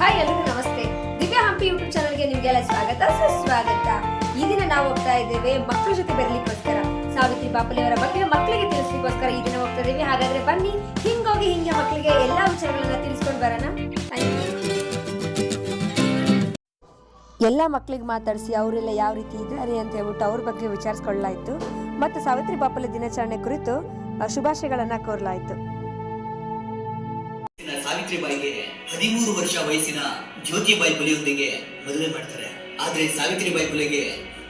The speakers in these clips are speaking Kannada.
ಹಾಯ್ ಎಲ್ರಿಗೂ ನಮಸ್ತೆ. ದಿವ್ಯಾ ಹಂಪಿ ಯೂಟ್ಯೂಬ್ ಚಾನಲ್ಗೆ ನಿಮಗೆಲ್ಲ ಸ್ವಾಗತ. ಸುಸ್ವಾಗತ. ಈ ದಿನ ನಾವು ಹೋಗ್ತಾ ಇದ್ದೇವೆ ಮಕ್ಕಳ ಜೊತೆ ಬರಲಿಕ್ಕೋಸ್ಕರ. ಸಾವಿತ್ರಿ ಬಾಪುಲೆಯವರ ಬಗ್ಗೆ ಮಕ್ಕಳಿಗೆ ತಿಳಿಸ್ಲಿಕ್ಕೋಸ್ಕರ ಈ ದಿನ ಹೋಗ್ತಾ ಇದ್ದೇವೆ. ಹಾಗಾದ್ರೆ ಬನ್ನಿ, ಹಿಂಗೋಗಿ ಹಿಂಗೆ ಮಕ್ಕಳಿಗೆ ಎಲ್ಲಾ ವಿಚಾರಗಳನ್ನ ತಿಳಿಸ್ಕೊಂಡು ಬರೋಣ. ಎಲ್ಲ ಮಕ್ಕಳಿಗೆ ಮಾತಾಡಿಸಿ ಅವರೆಲ್ಲ ಯಾವ ರೀತಿ ಇದ್ದಾರೆ ಅಂತ ಹೇಳ್ಬಿಟ್ಟು ಅವ್ರ ಬಗ್ಗೆ ವಿಚಾರಿಸ್ಕೊಳ್ಳಾಯಿತು ಮತ್ತು ಸಾವಿತ್ರಿ ಬಾಪಲಿ ದಿನಾಚರಣೆ ಕುರಿತು ಶುಭಾಶಯಗಳನ್ನು ಕೋರಲಾಯಿತು. ಸಾವಿತ್ರಿಬಾಯಿಗೆ ಹದಿಮೂರು ವರ್ಷ ವಯಸ್ಸಿನ ಜ್ಯೋತಿಬಾಯಿ ಪುಲೆಯೊಂದಿಗೆ ಮದುವೆ ಮಾಡ್ತಾರೆ. ಆದ್ರೆ ಸಾವಿತ್ರಿಬಾಯಿ ಪುಲೆಗೆ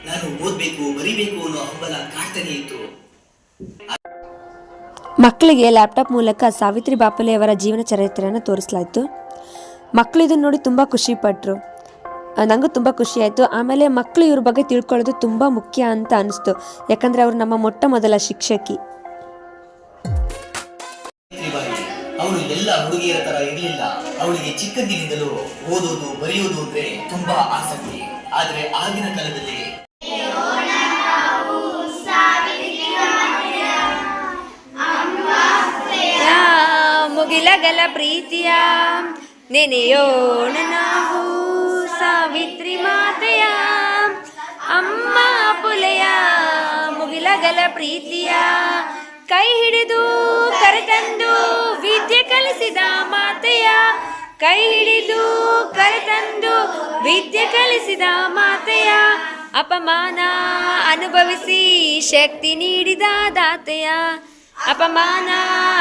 ನಾನು ಓದ್ಬೇಕು, ಬರಿಬೇಕು ಅನ್ನೋ ಹಂಬಲ ಕಾಡ್ತಾನೆ ಇತ್ತು. ಮಕ್ಕಳಿಗೆ ಲ್ಯಾಪ್ಟಾಪ್ ಮೂಲಕ ಸಾವಿತ್ರಿ ಬಾಪುಲೆಯವರ ಜೀವನ ಚರಿತ್ರೆಯನ್ನು ತೋರಿಸಲಾಯಿತು. ಮಕ್ಕಳು ಇದನ್ನು ನೋಡಿ ತುಂಬ ಖುಷಿ ಪಟ್ಟರು ನನಗೂ ತುಂಬ ಖುಷಿ ಆಯಿತು. ಆಮೇಲೆ ಮಕ್ಕಳು ಇವ್ರ ಬಗ್ಗೆ ತಿಳ್ಕೊಳ್ಳೋದು ತುಂಬ ಮುಖ್ಯ ಅಂತ ಅನಿಸ್ತು. ಯಾಕಂದರೆ ಅವರು ನಮ್ಮ ಮೊಟ್ಟ ಮೊದಲ ಶಿಕ್ಷಕಿ. ಅವಳು ಎಲ್ಲ ಹುಡುಗಿಯರ ತರ ಇರಲಿಲ್ಲ. ಅವಳಿಗೆ ಚಿಕ್ಕಂದಿನಿಂದಲೂ ಓದೋದು, ಬರೆಯೋದು ಅಂದ್ರೆ ತುಂಬಾ ಆಸಕ್ತಿ. ಆದ್ರೆ ಆಗಿನ ಕಾಲದಲ್ಲಿ ಮುಗಿಲಗಲ ಪ್ರೀತಿಯ ನೆನೆಯೋಣ ನಾವು ಸಾವಿತ್ರಿ ಮಾತೆಯ ಅಮ್ಮ ಪುಲೆಯ ಮುಗಿಲಗಲ ಪ್ರೀತಿಯ ಕೈ ಹಿಡಿದು ಕರೆತಂದು ಕಲಿಸಿದ ಮಾತೆಯ ಕೈ ಹಿಡಿದು ಕರೆತಂದು ವಿದ್ಯೆ ಕಲಿಸಿದ ಮಾತೆಯ ಅಪಮಾನ ಅನುಭವಿಸಿ ಶಕ್ತಿ ನೀಡಿದ ದಾತೆಯ ಅಪಮಾನ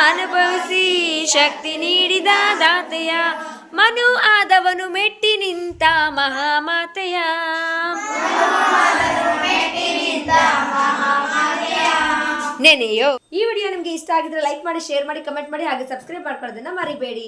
ಅನುಭವಿಸಿ ಶಕ್ತಿ ನೀಡಿದ ದಾತೆಯ ಮನು ಆದವನು ಮೆಟ್ಟಿ ನಿಂತ ಮಹಾಮಾತೆಯ ನೆನೆಯೋ. ಈ ವಿಡಿಯೋ ನಿಮ್ಗೆ ಇಷ್ಟ ಆಗಿದ್ರೆ ಲೈಕ್ ಮಾಡಿ ಶೇರ್ ಮಾಡಿ ಕಮೆಂಟ್ ಮಾಡಿ, ಹಾಗೆ ಸಬ್ಸ್ಕ್ರೈಬ್ ಮಾಡ್ಕೊಳ್ಳೋದನ್ನ ಮರಿಬೇಡಿ.